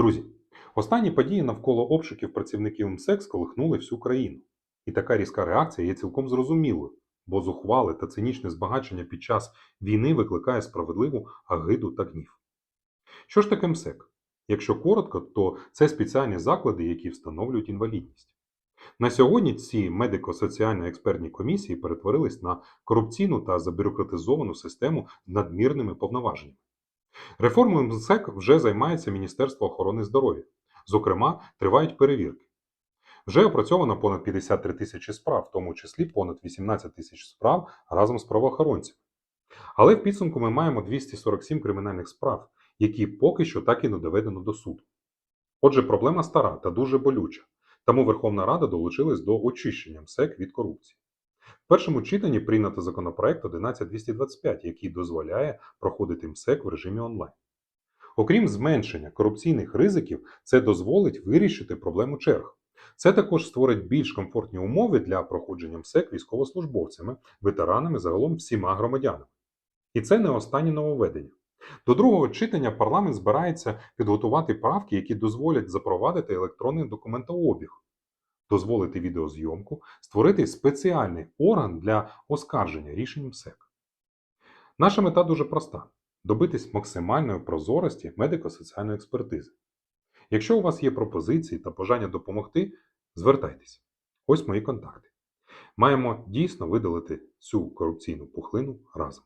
Друзі, останні події навколо обшуків працівників МСЕК сколихнули всю країну. І така різка реакція є цілком зрозумілою, бо зухвали та цинічне збагачення під час війни викликає справедливу агиду та гнів. Що ж таке МСЕК? Якщо коротко, то це спеціальні заклади, які встановлюють інвалідність. На сьогодні ці медико-соціально-експертні комісії перетворились на корупційну та забюрократизовану систему з надмірними повноваженнями. Реформою МСЕК вже займається Міністерство охорони здоров'я. Зокрема, тривають перевірки. Вже опрацьовано понад 53 тисячі справ, в тому числі понад 18 тисяч справ разом з правоохоронцями. Але в підсумку ми маємо 247 кримінальних справ, які поки що так і не доведено до суду. Отже, проблема стара та дуже болюча, тому Верховна Рада долучилась до очищення МСЕК від корупції. В першому читанні прийнято законопроект 11225, який дозволяє проходити МСЕК в режимі онлайн. Окрім зменшення корупційних ризиків, це дозволить вирішити проблему черг. Це також створить більш комфортні умови для проходження МСЕК військовослужбовцями, ветеранами, загалом всіма громадянами. І це не останнє нововведення. До другого читання парламент збирається підготувати правки, які дозволять запровадити електронний документообіг, дозволити відеозйомку, створити спеціальний орган для оскарження рішень МСЕК. Наша мета дуже проста: добитись максимальної прозорості медико-соціальної експертизи. Якщо у вас є пропозиції та бажання допомогти, звертайтесь. Ось мої контакти. Маємо дійсно видалити цю корупційну пухлину разом.